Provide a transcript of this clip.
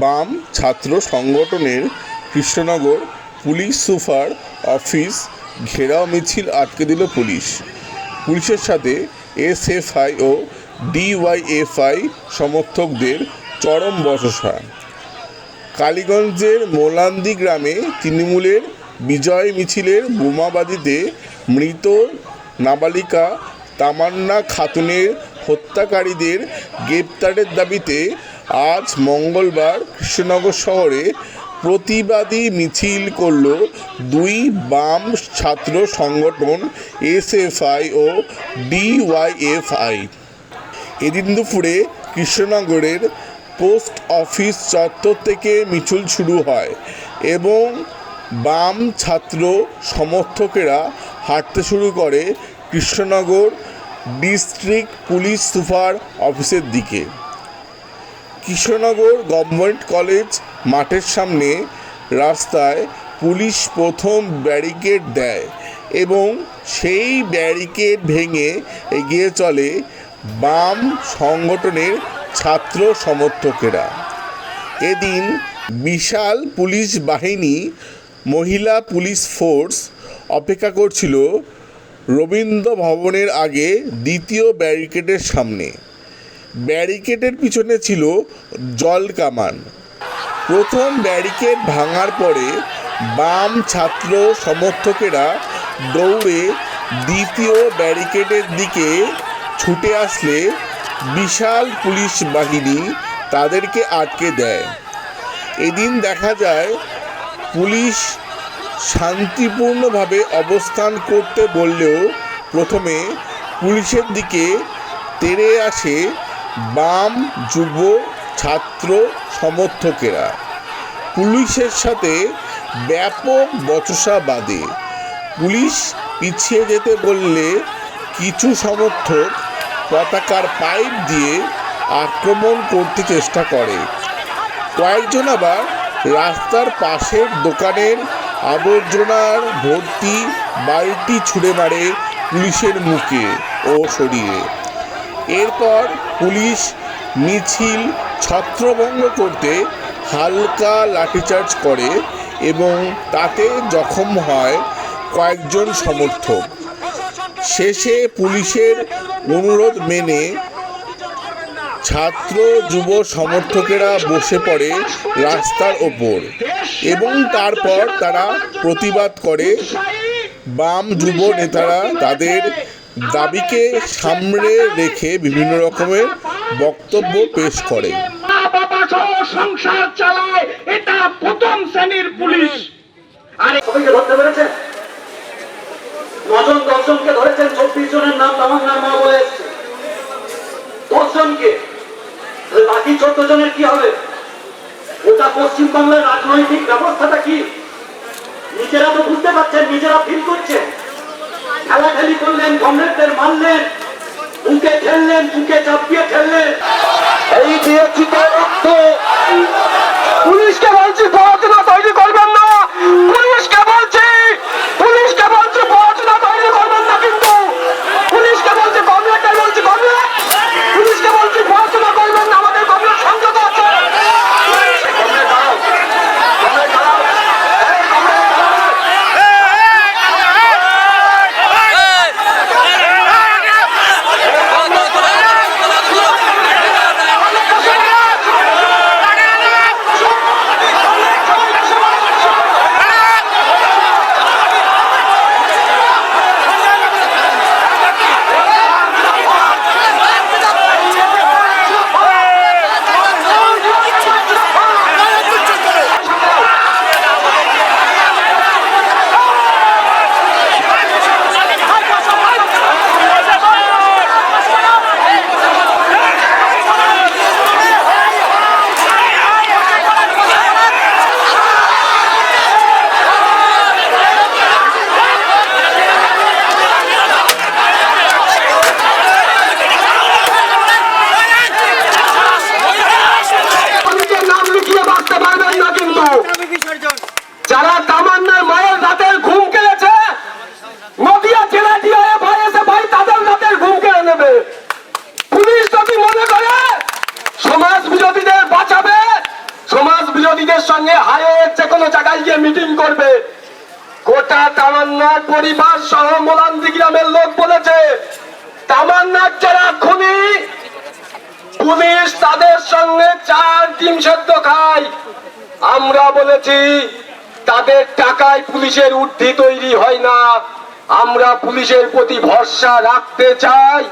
বাম ছাত্র সংগঠনের কৃষ্ণনগর পুলিশ সুপার অফিস ঘেরাও মিছিল আটকে দিল পুলিশ। পুলিশের সাথে এসএফআই ও ডিওয়াইএফআই সমর্থকদের চরম বচসা কালীগঞ্জের মোলান্দি গ্রামে তৃণমূলের বিজয় মিছিলের বোমাবাজিতে মৃত নাবালিকা তামান্না খাতুনের হত্যাকারীদের গ্রেপ্তারের দাবিতে আজ মঙ্গলবার কৃষ্ণনগর শহরে প্রতিবাদী মিছিল করল দুই বাম ছাত্র সংগঠন এসএফআই ও ডিওয়াইএফআই। এদিন দুপুরে কৃষ্ণনগরের পোস্ট অফিস চত্বর থেকে মিছিল শুরু হয় এবং বাম ছাত্র সমর্থকেরা হাঁটতে শুরু করে কৃষ্ণনগর ডিস্ট্রিক্ট পুলিশ সুপার অফিসের দিকে। কৃষ্ণনগর গভর্নমেন্ট কলেজ মাঠের সামনে রাস্তায় পুলিশ প্রথম ব্যারিকেড দেয় এবং সেই ব্যারিকেড ভেঙে এগিয়ে চলে বাম সংগঠনের ছাত্র সমর্থকেরা। এদিন বিশাল পুলিশ বাহিনী মহিলা পুলিশ ফোর্স অপেক্ষা করছিল রবীন্দ্র ভবনের আগে দ্বিতীয় ব্যারিকেডের সামনে। ব্যারিকেডের পিছনে ছিল জল কামান। প্রথম ব্যারিকেড ভাঙার পরে বাম ছাত্র সমর্থকেরা দৌড়ে দ্বিতীয় ব্যারিকেডের দিকে ছুটে আসলে বিশাল পুলিশ বাহিনী তাদেরকে আটকে দেয়। এদিন দেখা যায়, পুলিশ শান্তিপূর্ণভাবে অবস্থান করতে বললেও প্রথমে পুলিশের দিকে তেড়ে আসে বাম যুব ছাত্র সমর্থকেরা। পুলিশের সাথে ব্যাপক বচসা বাঁধে পুলিশ পিছিয়ে যেতে বললে কিছু সমর্থক পতাকার পাইপ দিয়ে আক্রমণ করতে চেষ্টা করে। কয়েকজন আবার রাস্তার পাশের দোকানের আবর্জনার ভর্তি বালতি ছুঁড়ে মারে পুলিশের মুখে ও শরীরে। এরপর পুলিশ মিছিল ছত্রভঙ্গ করতে হালকা লাঠিচার্জ করে এবং তাতে জখম হয় কয়েকজন সমর্থক। শেষে পুলিশের অনুরোধ মেনে ছাত্র, যুব সমর্থকেরা বসে পড়ে রাস্তার ওপর এবং তারপর তারা প্রতিবাদ করে। বাম যুব নেতারা তাদের দাবিকে সামনে রেখে বিভিন্ন রকমের বক্তব্য পেশ করে। সংসার চালায়, এটা প্রথম শ্রেণির পুলিশ। ধরতে নজন দশজনকে ধরেছেন, চব্বিশ জনের নাম তামান্নার মা বলে দশজনকে? বাকি চোদ্দ জনের কি হবে? ওটা পশ্চিমবাংলার রাজনৈতিক ব্যবস্থাটা কি? নিজেরা তো বুঝতে পারছেন, নিজেরা ফিল করছেন। খেলাখেলি করলেন কমরেডদের মারলেন বুকে খেললেন বুকে চাপিয়ে খেললেন। গোটা তামান্নার পরিবার সহ মোলান্দি গ্রামের লোক বলেছে তামান্নার যারা খুনি, পুলিশ তাদের সঙ্গে চার ডিম সেদ্ধ খায়। আমরা বলেছি, তাদের টাকায় পুলিশের উর্ধি তৈরি হয় না। আমরা পুলিশের প্রতি ভরসা রাখতে চাই।